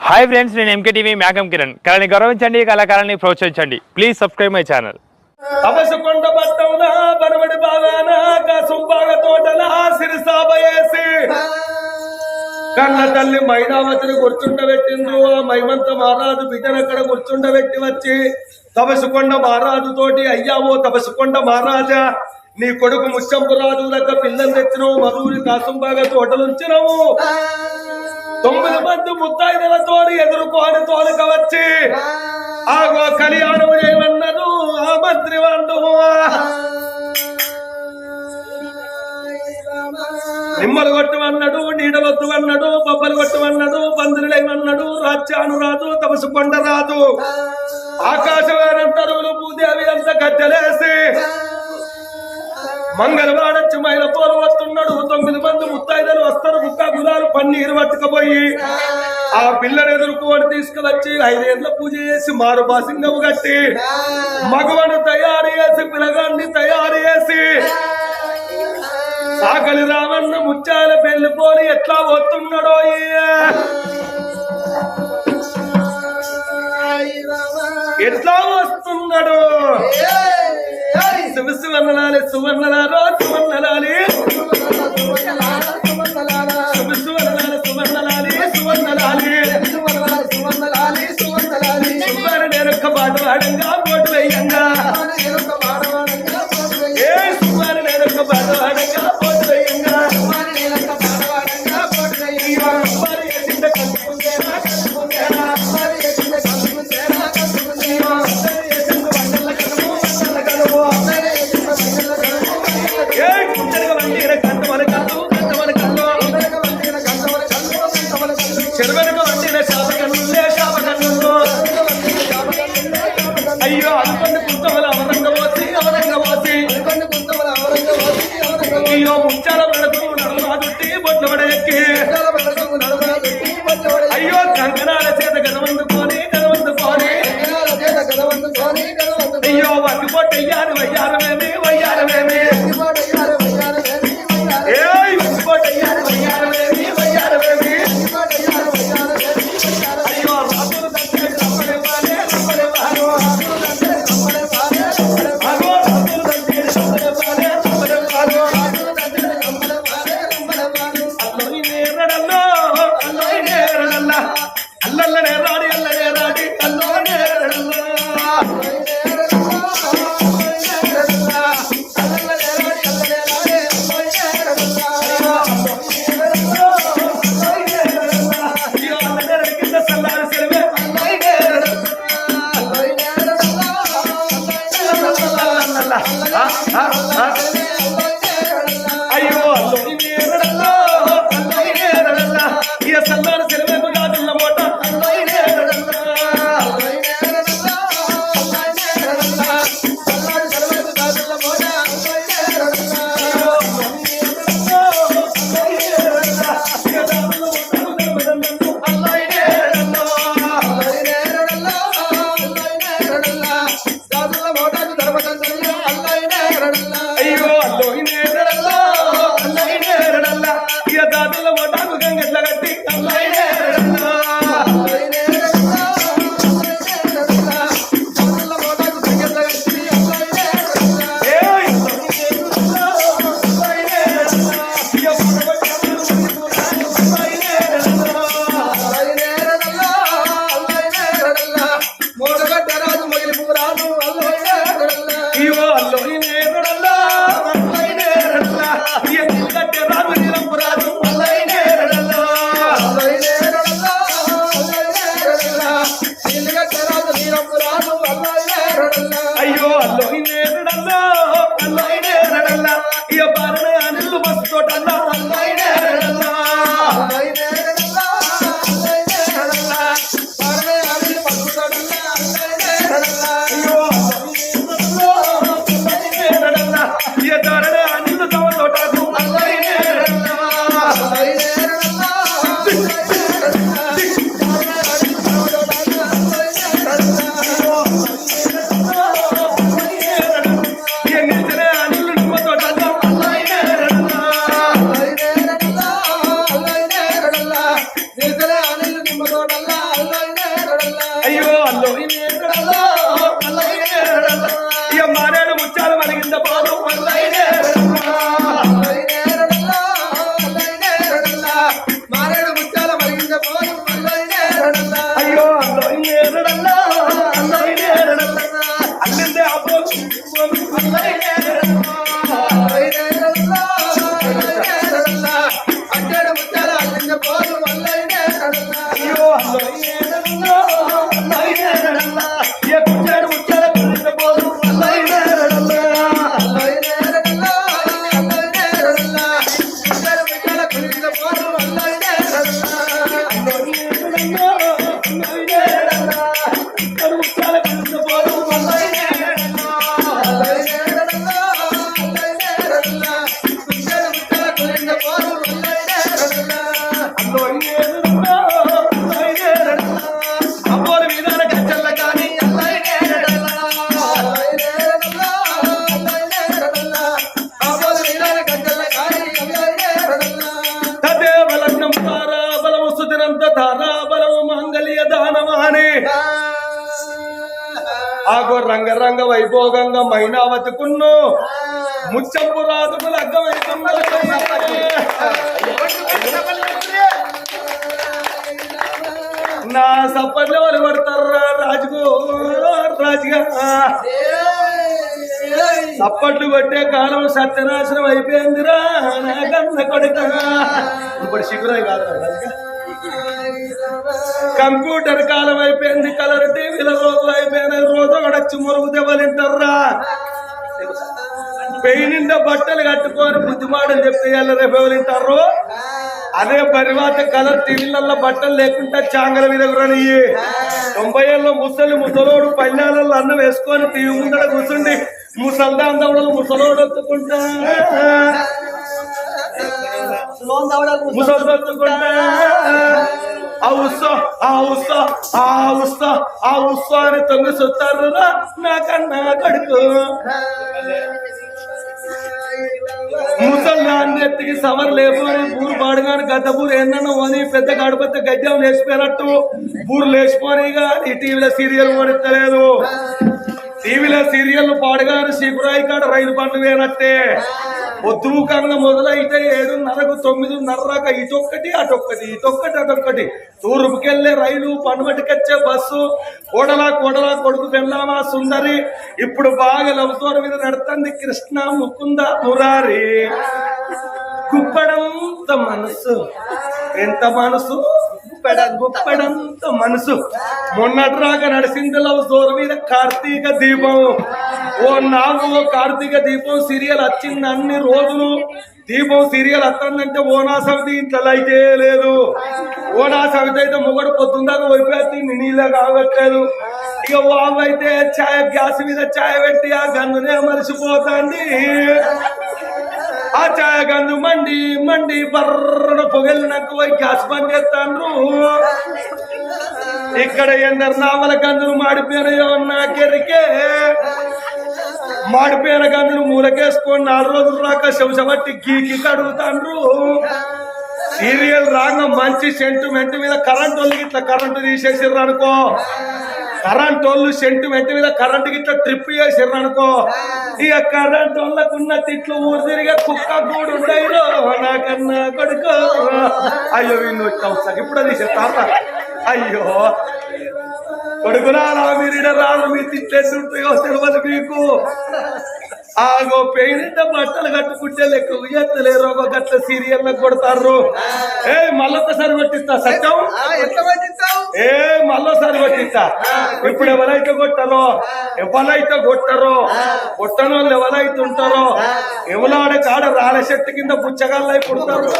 Hi friends నేను M K TV Mekam Kiran. కళని గౌరవించండి కళాకారాన్ని ప్రోత్సహించండి. ప్లీజ్ సబ్స్క్రైబ్ మై ఛానల్ తపసుకొండ పట్టవున బనవడి బాగాన కసుంబాగ తోటల సిరిసాబయేసి కన్న తల్లి మైనావతిని కూర్చుండబెట్టిండు ఆ మైమంత మహారాజు బిడ్డనక్కడ కూర్చుండబెట్టి వచ్చి తపసుకొండ మహారాజు తోటి అయ్యావో తపసుకొండ మహారాజా నీ కొడుకు ముచ్చంపు రాజు దగ్గర పిల్లలు తెచ్చినావు మధువుని కాసుంబాగ తోటలుంచినావు. తొమ్మిది మంది ముత్తైదులతో ఎదుర్కొని తోలుక వచ్చి ఆగో కళ్యాణం చేయమన్నదు ఆ మంత్రి వండు నిమ్మలు కొట్టమన్నాడు నీడలొద్దు అన్నాడు బొబ్బలు కొట్టమన్నాడు పందిరులేమన్నాడు రాజ్యాను రాజు తపసు కొండ రాజు ఆకాశవేనంతరువులు భూదేవి అంత గద్దెలేసి మంగళవాడొచ్చి మైల తోలు వస్తున్నాడు. తొమ్మిది మంది ముత్తైదలు వస్తారు. ముక్క గులాలు పన్నీరు పట్టుకపోయి ఆ పిల్లని ఎదుర్కొని తీసుకువచ్చి ఐదేళ్ళ పూజ చేసి మారు బాసింగము కట్టి మగవను తయారు చేసి పిలగాన్ని తయారు చేసి సాకలి రావన్న ముత్యాల పెళ్ళి పోని ఎట్లా ఈయ. ఎట్లా వస్తున్నాడు? సువర్ణలాలి సువర్ణలారో సువర్ణలాలి. శివ సువర్ణలాలి సువర్ణలాలి. సువర్ణలాలి సువర్ణ నేరొక్క పాట వాడంగా పోటు వేయంగా. అయ్యో కంకణాల చేత గదవందుకొని గదవందుకొని అయ్యో వడ్డు పొట్టయ్యారు వయ్యారమేమి వయ్యారమేమి ఏయ్ మైనావతికున్ను. ముచ్చంపు రాజుకు నా సప్పట్లు వాళ్ళు పడతారా రాజుకు? రాజుగా. సప్పట్లు కొట్టే కాలం సత్యనాశనం అయిపోయిందిరా. నా కన్న కొడుక ఇప్పుడు శిఖరాయి కాదు రాజుగా. కంప్యూటర్ కాలం అయిపోయింది కలర్ టీవీల రోజులు అయిపోయినాయి రోజు గడచ్చి మురుగు దెబ్బలింటారా పెయినింద బట్టలు కట్టుకొని బుద్ధిమాటలు చెప్తే రేపు ఎవరింటారు అదే పరివాత కలర్ టీవీలలో బట్టలు లేకుండా చాంగల మీద రాని. తొంభై ఏళ్ళలో ముసలి ముసలోడు పల్లెలలో అన్నం వేసుకొని టీవీ ముందర కూర్చుండి ముసల్దా అందముడు ముసలోడు ఎత్తుకుంటా ముసలి ఎత్తుకుంటా ఆ ఉత్సవ ఆ ఉత్సవ ఆ ఉత్సవ ఆ ఉత్సవాన్ని తొంగి సుత్తారు నాకన్నా కడుకు ముసల్దాన్ని ఎత్తికి సమర్ లేకపోయి బూరు పాడుగాని గద్ద బూరు ఎన్నో అని పెద్ద గడపత గడ్డం లేచిపోయినట్టు బూరు లేచిపోయి ఈ టీవీలో సీరియల్ పడతలేదు టీవీలో సీరియల్ పాడుగాని శిబురాయి కాడ రైలు బండ్లు వేనట్టే పొద్దుముఖంగా మొదలైతే ఏడున్నరకు తొమ్మిదిన్నరక ఇటొక్కటి అటొక్కటి ఇటొక్కటి అటొక్కటి. తూర్పుకెళ్ళే రైలు పనుమటికొచ్చే బస్సు కోడలా కోడలా కొడుకు పెళ్ళామా సుందరి. ఇప్పుడు బాగా లవతోర మీద నడుతుంది కృష్ణ ముకుంద మురారి. గుప్పడంత మనసు. ఎంత మనసు? గుప్పెడ గుప్పెడంత మనసు. మొన్నటిరాగా నడిసింది లవ్ సోర్ మీద కార్తీక దీపం. ఓ నాకు కార్తీక దీపం సీరియల్ వచ్చింది అన్ని రోజులు. దీపం సీరియల్ వస్తుందంటే ఓనా సమితి ఇంట్లో లైట్ లేదు. ఓనా సమితి అయితే మొగడు పొద్దుందాకా వైపు నీళ్ళ కావట్లేదు. ఇక వావ్ అయితే ఛాయ్ గ్యాస్ మీద ఛాయ్ పెట్టి ఆ గన్నునే మరిచిపోతాండి ఆ ఛాయగందు మండి మండి బర్రన పొగలినాక పోయి గ్యాస్ బంద్ చేస్తాను ఇక్కడ ఎందరు నావల గందులు మాడిపోయినాయో నాకెరికే మాడిపోయిన గందులు మూలకేసుకొని నాలుగు రోజులు రాక శవశబట్టి గీకి కడుగుతాండ్రు. సీరియల్ రాగా మంచి సెంటిమెంట్ మీద కరెంట్ వాళ్ళకి ఇట్లా కరెంటు తీసేసిర్రు అనుకో. కరెంట్ వాళ్ళు సెంటిమెంట్ మీద కరెంట్ ఇట్లా ట్రిప్ చేసిర్రు అనుకో ఇక కరెంట్ వాళ్ళకున్న తిట్లు ఊరు తిరిగే కుక్క కూడా ఉండయిరో నాకన్నా కొడుకు. అయ్యో వీళ్ళు వచ్చావు ఇప్పుడు అది చెప్తారా అయ్యో. కొడుకునా మీరు ఈడ రాను మీ తిట్లేసి ఉంటాయో తెలియదు మీకు ఆగో పెయినింట బట్టలు కట్టుకుంటే లెక్క ఉయ్యత్తలేరు ఒక గట్ల సీరియల్ కొడతారు ఏ మళ్ళొక్కసారి కొట్టిస్తా సత్యం? ఏ మళ్ళోసారి కొట్టిస్తా. ఇప్పుడు ఎవరైతే కొట్టారో ఎవరైతే కొట్టరో కొట్టని వాళ్ళు ఎవరైతే ఉంటారో ఎవలాడ కాడ రాళ్ళ చెట్టు కింద పుచ్చగాళ్ళు పుడతారు.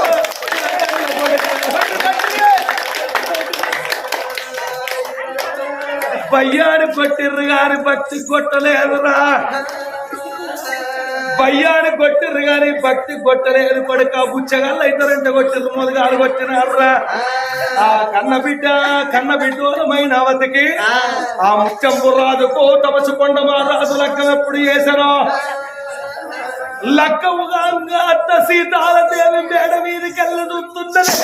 బయ్యాని కొట్టిర్రు గాని భక్తి కొట్టలేదురా. బయ్యాని కొట్టిర్రు గాని భక్తి కొట్టలేదు కొడుక బుచ్చగాళ్ళు ఇద్దరంటే కొట్టిర్రు మొదగాలు కొట్టినారురా ఆ కన్న బిడ్డ కన్న బిడ్డోలమైన అవతికి ఆ. ముత్యంపు రాజుకో తమచుకొండ మా రాజు లగ్గం ఎప్పుడు చేశారో? లక్కముగా అత్త సీతాల దేవి మేడ మీదకి వెళ్ళదుతున్నది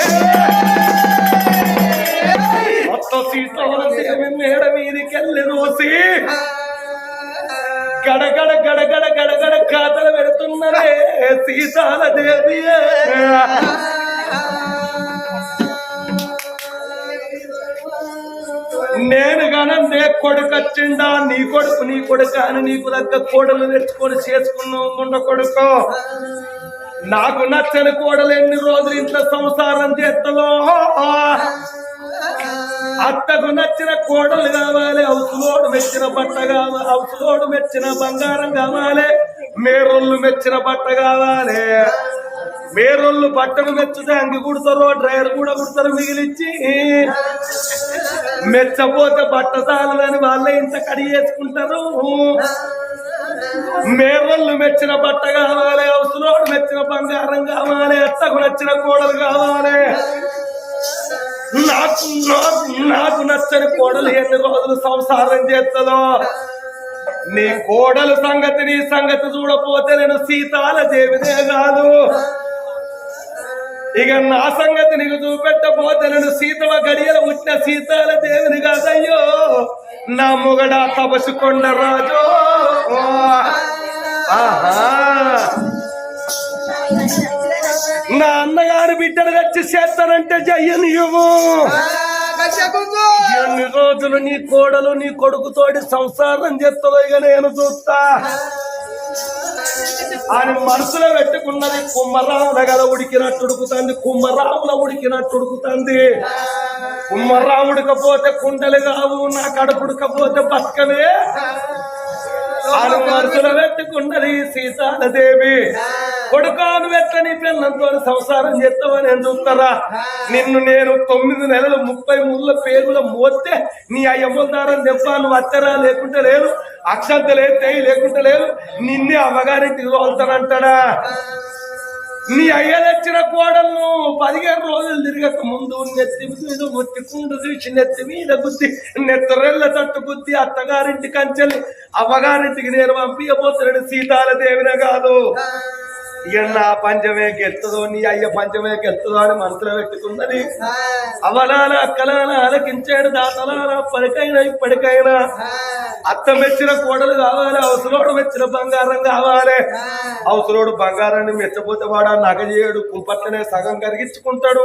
మొత్తం సీతాదేవి మేడ మీదకి వెళ్ళి రోసి గడగడ గడగడ గడగడ కాతలు పెడుతున్నదే సీతాల దేవి నేను గనందే కొడుకు వచ్చిండా నీ కొడుకు నీ కొడుకు అని నీకు దగ్గర కోడలు తెచ్చుకొని చేసుకున్నావు ముండ కొడుకు. నాకు నచ్చని కోడలు ఎన్ని రోజులు ఇంట్లో సంసారం చేస్తుందో అత్తకు నచ్చిన కోడలు కావాలి అవసులోడు మెచ్చిన బట్ట కావాలి అవసులోడు మెచ్చిన బంగారం కావాలి మేరొల్లు మెచ్చిన బట్ట కావాలి. మేరొల్లు బట్టను మెచ్చితే అంగి కుడతారు డ్రైవర్ కూడా కుడతారు మిగిలిచ్చి. మెచ్చపోతే బట్ట చాలదని వాళ్ళే ఇంత కడి చేసుకుంటారు. మేరొల్లు మెచ్చిన బట్ట కావాలి అవసరం మెచ్చిన బంగారం కావాలి అత్తకు నచ్చిన కోడలు కావాలి. నాకు నాకు నాకు నచ్చని కోడలు ఎన్ని రోజులు సంసారం చేస్తుందో. నీ కోడలు సంగతి నీ సంగతి చూడపోతే నేను సీతాల దేవిదే కాదు. ఇక నా సంగతి నీకు చూపెట్టపోతే నేను సీతవ గడియలు పుట్టిన సీతాల దేవుని కాదయ్యో. నా మొగడా తపసు కొండ రాజు. ఆహా. నా అన్నగారు బిడ్డలు తెచ్చి చేస్తానంటే చెయ్యను ఇవ్వు. ఎన్ని రోజులు నీ కోడలు నీ కొడుకుతోటి సంసారం చేస్తుందో ఇక నేను చూస్తా. ఆయన మనసులో పెట్టుకున్నది కుమ్మరాముల గల ఉడికినట్టు ఉడుకుతుంది కుమ్మరాముల ఉడికినట్టు ఉడుకుతుంది కుమ్మరాముడికపోతే కుండలు కావు నా కడుపుడుకపోతే బతకవే మనసులో పెట్టుకున్నది సీతాలదేవి కొడుకాను వెత్తని పిల్లలతో సంసారం చేస్తామని నేను చూస్తారా నిన్ను నేను తొమ్మిది నెలలు ముప్పై ముళ్ళ పేగుల మోస్తే నీ అయ్యమ్మల దారం దెబ్బ నువ్వు అత్తరా లేకుంటే లేదు అక్షంత లేదు తెయి లేకుంటే లేదు నిన్నే అమ్మగారింటికి తోలుతానంటాడా నీ అయ్య తెచ్చిన కోడలను పదిహేను రోజులు తిరగక ముందు నెత్తి మీద ముత్తి కుండు చూసి నెత్తి మీద గుద్ది నెత్తరెళ్ళ తట్టు గుద్ది అత్తగారింటి కంచెలి అవ్వగారింటికి నేను పంపించబోతున్నాడు సీతాల దేవిన కాదు. ఇక నా పంచమే గెలుతుందో నీ అయ్య పంచమే గెలుతుందో అని మనసులో పెట్టుకున్నది అవలాల అక్కలాల ఆలకించాడు దాతలాల పలికైనా ఇప్పటికైనా. అత్త మెచ్చిన కోడలు కావాలి అవసరోడు మెచ్చిన బంగారం కావాలి. అవసరోడు బంగారాన్ని మెచ్చపోతే వాడు నగ చేయడు కుంపట్లనే సగం కరిగించుకుంటాడు.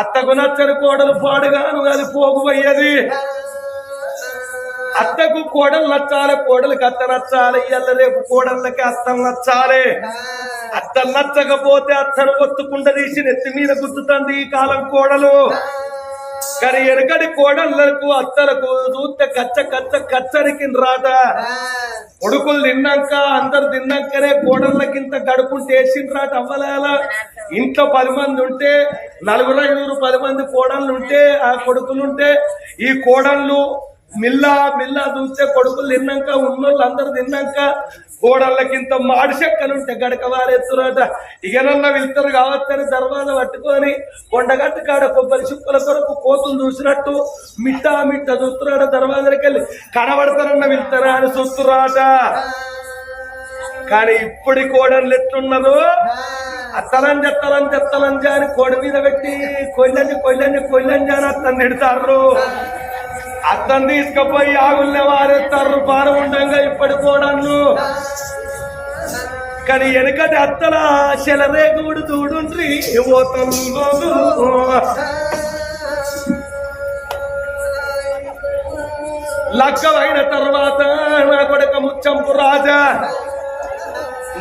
అత్తకు నచ్చని కోడలు పాడుగాను అది పోగుపోయేది అత్తకు కోడలు నచ్చాలి కోడలికి అత్త నచ్చాలి ఇయ్యాల రేపు కోడళ్ళకి అత్తం నచ్చాలి. అత్త నచ్చకపోతే అత్తను ఒత్తుకుంట తీసి నెత్తి మీద గుద్దుతుంది ఈ కాలం కోడలు. కానీ ఎనకడి కోడళ్ళకు అత్తలకు చూస్తే కచ్చ కచ్చ కచ్చరికి రాట కొడుకులు తిన్నాక అందరు తిన్నాకనే కోడళ్ళకింత గడుపుంటే వేసిండ్రాట అవ్వలేల ఇంట్లో పది మంది ఉంటే నలుగురు ఐదుగురు పది మంది కోడళ్ళు ఉంటే ఆ కొడుకులుంటే ఈ కోడళ్ళు మిల్లా మిల్లా చూస్తే కొడుకులు తిన్నాక ఉన్నోళ్ళు అందరు తిన్నాక కోడళ్ళకింత మాడి చెక్కలుంటే గడక వారెత్తురాట. ఇకనన్నా వెళ్తారు కావచ్చని దర్వాజ పట్టుకొని కొండగట్టు కాడ కొబ్బరి చిప్పల కొరకు కోతులు చూసినట్టు మిట్టా మిట్ట చూస్తున్నాడు దర్వాజలకి వెళ్ళి కనబడతారన్న వెళ్తారా అని చూస్తురాట. కానీ ఇప్పటి కోడళ్ళు ఎట్లున్నారు అత్తలంజ అత్తలంజ అత్తలంజ అని కోడి మీద పెట్టి కొయ్యండి కొయ్యండి కొయ్యండి అని అత్తని నెడతారు అద్దం తీసుకుపోయి ఆగుల్ని వారేస్తారు పార ఉండంగా ఇప్పటి కోడళ్ళు కానీ వెనకటి అత్తల శలరేగుడు చూడుండ్రి ఓ తల్లు లగ్గమైన తర్వాత నా కొడక ముచ్చంపు రాజా.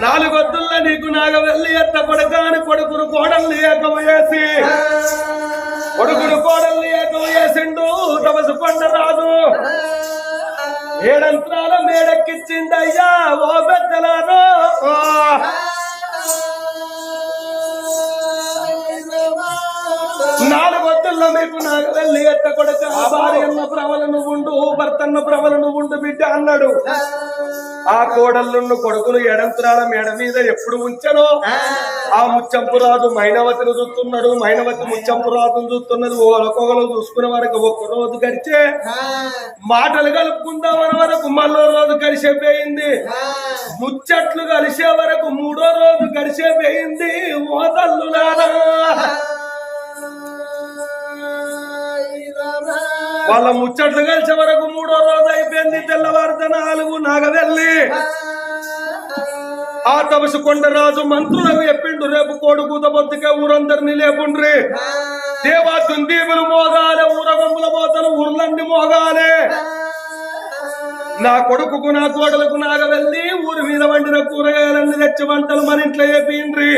నాలుగొద్దుల్లో నీకు నాగ వెళ్ళి ఎత్త కొడకాని కొడుకును కోడల్ని ఏకం చేసి కొడుకును కోడల్ని ఏకం వేసిండు ఏడంత్రాల మేడెక్కిచ్చిండయ్యా ఓ పెద్దలారో. నాలుగు వద్దుల్లో మీకు నాకు వెళ్ళి ఎత్త కొడుక భార్యన్న ప్రవలను ఉండు భర్తన్న ప్రవలను ఉండు బిడ్డ అన్నాడు. ఆ కోడళ్ళు కొడుకును ఎడంత్రాల మేడ మీద ఎప్పుడు ఉంచనో? ఆ. ముచ్చంపు రాజు మైనవతిని చూస్తున్నాడు మైనవతి ముచ్చంపు రాజును చూస్తున్నది ఒకొకరు చూసుకునే వరకు ఒక్క రోజు గడిచే మాటలు కలుపుకుందామని వరకు మళ్ళో రోజు గడిచిపోయింది ముచ్చట్లు కలిసే వరకు మూడో రోజు గడిచిపోయింది ఓ తల్లులారా. వాళ్ళ ముచ్చట్లు కలిసే వరకు మూడో రోజు అయిపోయింది తెల్లవారితే నాలుగు నాగవెల్లి. ఆ. తపసు కొండరాజు మంత్రులకు చెప్పిండు రేపు కోడు కూత బొత్తుకే ఊరందరినీ లేపుండ్రి. దేవా దుందీవులు మోగాలే ఊరగొంపుల పోతలు ఊర్లన్నీ మోగాలే. నా కొడుకుకు నా కోడలకు నాగ వెళ్ళి ఊరి మీద వండిన కూరగాయలన్నీ తెచ్చి వంటలు మన ఇంట్లో వేపిండ్రి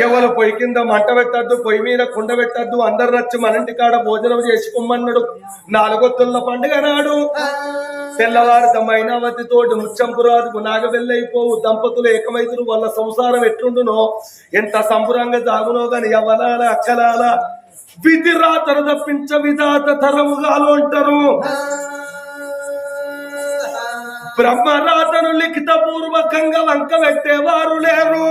ఎవరు పొయ్యి కింద మంట పెట్టద్దు పొయ్యి మీద కుండ పెట్టద్దు అందరు వచ్చి మన ఇంటి కాడ భోజనం చేసుకోమన్నాడు నాలుగొత్తుల పండుగ నాడు. తెల్లవారిత మైనావతి తోటి ముచ్చంపురాజుకు నాగవెల్లైపోవు దంపతులు ఏకమైతురు వాళ్ళ సంసారం ఎట్లుండునో ఎంత సంబురంగా జాగునో గాని ఎవలాల అక్కలాల. విధి తప్పించ విధాత తరముగాలు అంటారు. బ్రహ్మరాతను లిఖిత పూర్వకంగా వంక పెట్టేవారు లేరు.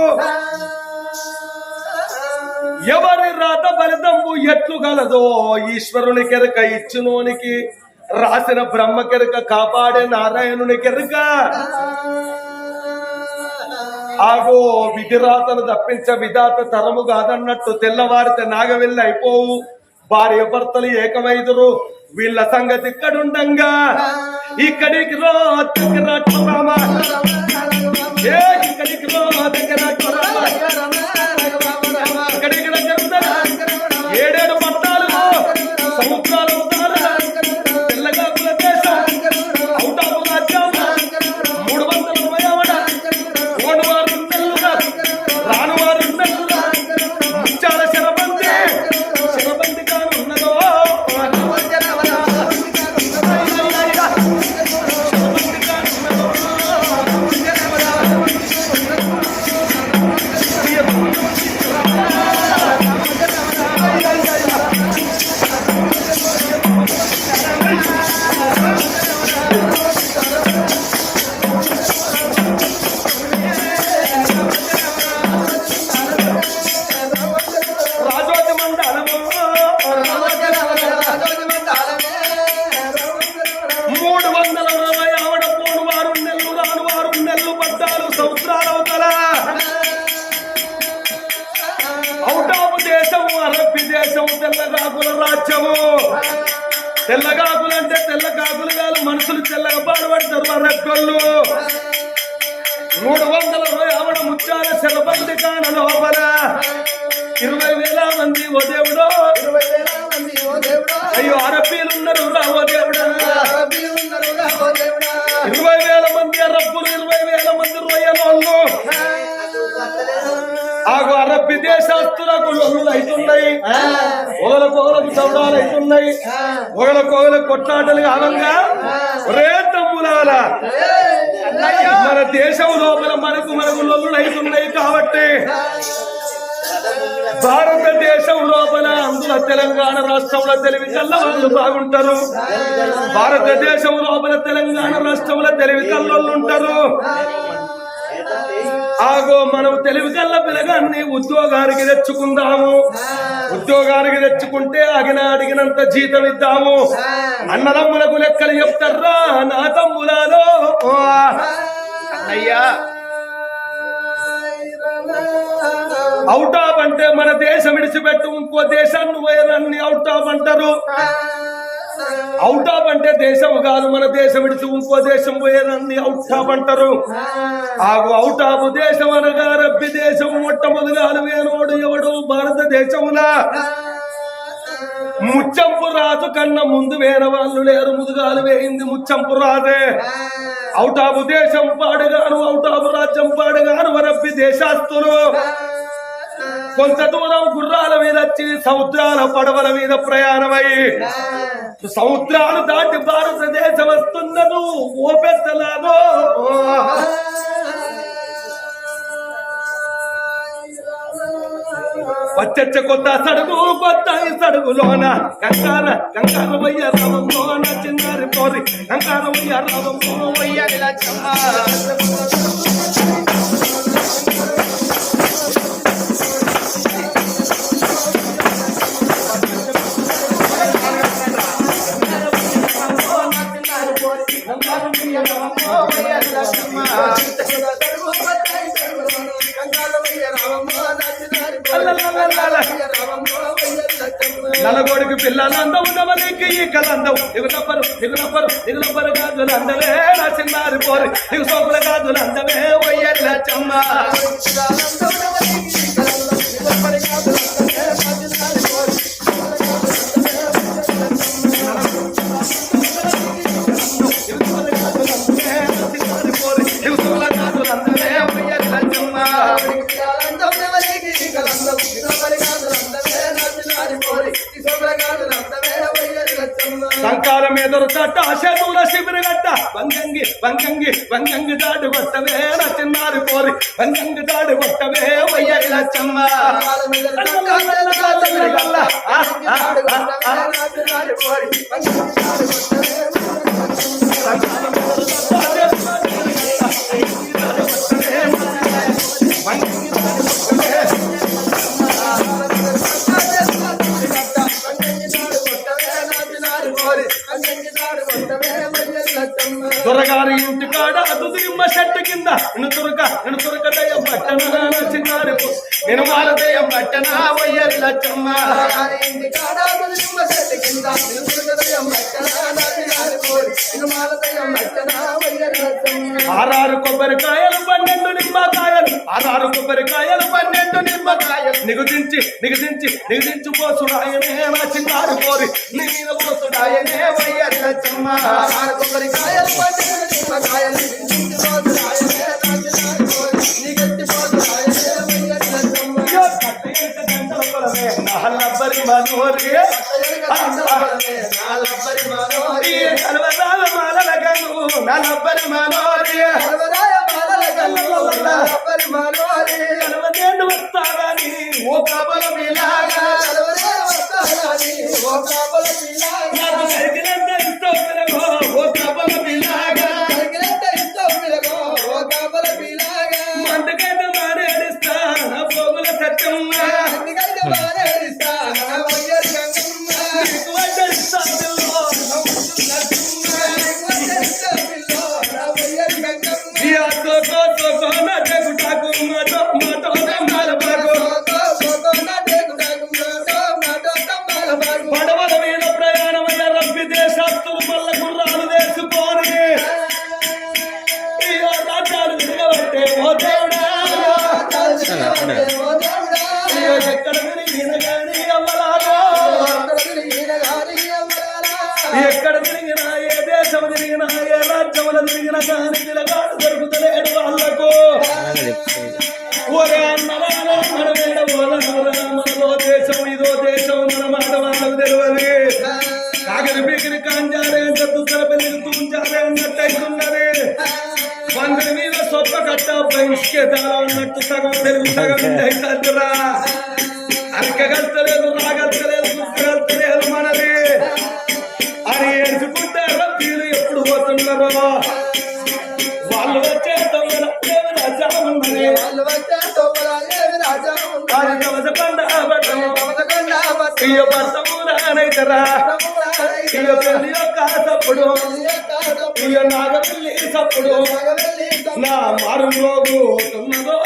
ఎవరి రాత ఫలితంబు ఎట్లు గలదో ఈశ్వరుని కెరక ఇచ్చునోనికి రాసిన బ్రహ్మ కెరక కాపాడే నారాయణుని కెరక. ఆగో విధిరాతను తప్పించ విధాత తరము కాదన్నట్టు తెల్లవారితే నాగవెల్లి అయిపోవు. భార్య భర్తలు ఏకమైదురు. వీళ్ళ సంగతి ఇక్కడుండంగా. ఇక్కడికి రో దగ్గర ఏ ఇక్కడికి రో దగ్గర ఏడేడు పట్టాలు సముద్రాలు తెల్లగాకులు అంటే తెల్ల కాకులు కాదు మనుషులు తెల్లగా పాడుపడతారు అరబ్బళ్ళు మూడు వందల ఆవిడ ముత్యాల శరబంది కాన లోపల. ఇరవై వేల మంది ఓ దేవుడో. అయ్యో అరబ్బీలు ఉన్నారు రా ఓ దేవుడా. ఇరవై వేల మంది అరబ్బులు ఇరవై వేల మంది రొయ్యలోళ్ళు. ఆగు అరబ్బి దేశస్తులకు లొల్లులు అవుతున్నాయి ఒకల కోగలకు చౌడాలు అవుతున్నాయి ఒకల కోగలకు కొట్లాటలు కావంగా రే తమ్ములాల మన దేశం లోపల మనకు మనకు లొల్లులు అవుతున్నాయి కాబట్టి భారతదేశం లోపల అందులో తెలంగాణ రాష్ట్రంలో తెలివి కల్ల వాళ్ళు బాగుంటారు భారతదేశం లోపల తెలంగాణ రాష్ట్రంలో తెలివి కల్లోళ్ళు ఉంటారు. ఆగో మనం తెలివి కల్ల పిల్లగాన్ని ఉద్యోగానికి తెచ్చుకుందాము. ఉద్యోగానికి తెచ్చుకుంటే అగిన అడిగినంత జీతం ఇద్దాము. అన్నదమ్ములకు లెక్కలు చెప్తారా? నా తమ్ములాలో. అయ్యా. అవుట్ ఆఫ్ అంటే మన దేశం విడిచిపెట్టు. ఇంకో దేశాన్ని పోయేదాన్ని అవుట్ ఆఫ్ అంటారు. అవుట్ ఆఫ్ అంటే దేశం కాదు మన దేశం విడిచి ఇంకో దేశం పోయేదాన్ని అవుట్ ఆఫ్ అంటారు. ఆగు అవుట్ ఆఫ్ దేశం అనగా రబ్బి దేశం మొట్టమొదగాలు వేనోడు ఎవడు? భారతదేశములా ముచ్చంపు రాజు కన్నా ముందు వేరే వాళ్ళు లేరు ముదుగాలు వేయింది ముచ్చంపు రాజే. అవుట్ ఆఫ్ దేశం పాడుగాను అవుట్ ఆఫ్ రాజ్యం పాడుగాను వరబ్బి దేశాస్తులు. కొంత దూరం గుర్రాల మీద వచ్చి సముద్రాల పడవల మీద ప్రయాణమై సముద్రాలు దాటి భారతదేశం వస్తున్నదు ఓ పెద్దలాగో వచ్చచ్చ కొత్త సడుగు కొత్త సడుగులోన. కంకార వయ్య రామంలోన చిన్నారి పోరి కంకార వయ్య రామంలో వయ్య నలగొడుకు పిల్లలంద నవలికి ఈ కలందం దిగునప్పరు ఇవి దిగునప్పరు గాజులు అందలే నా చిన్నారి పోరు. ఇవి సోపుల గాజులు అందమే ఒయ్యల్ల చమ్మ. సంకాలం ఎదురు తట్ట శతుల శిబిర వంగంగి వంగంగి వంగంగి దాడు కొట్టవే చిన్నారు చిన్నారి పోరి వంగంగి దాడు కొట్టవే వయ్యల్ల చెమ్మ దొరగారి ఇంటి కాడ దుదిమ్మ చెట్టు కింద. నిన్ను తురక నిన్ను తురక దయ్యం పట్టనా చిన్నారి నేను పట్టనా ఆరారు కొబ్బరికాయలు పన్నెండు నిమ్మకాయలు. ఆరారు కొబ్బరికాయలు పన్నెండు నిమ్మకాయలు. నిగుదించి నిగుదించి నిగుదించి పోసుడాయనే నా చిన్నారు కోరి. నీ మీద పోసుడాయనే వయ్యల్ల చెమ్మ అయ్యో, గంటల పొలమే, నా లబ్బరి మనోరి ఈ కలవరాల మాలల గంగు నా లబ్బరి మనోరి కలవదేండు వస్తావని ఓ కబల మీలాగా పోతున్నారో వాళ్ళు వచ్చే తొమ్మిది రాజా ఉన్నది అది కవచ పండ బట్టము ఇయ్య భర్తము రానైతరా ఇయ్య పెళ్ళి యొక్క సప్పుడు. ఇయ్య నా మారు మోగుతున్నదో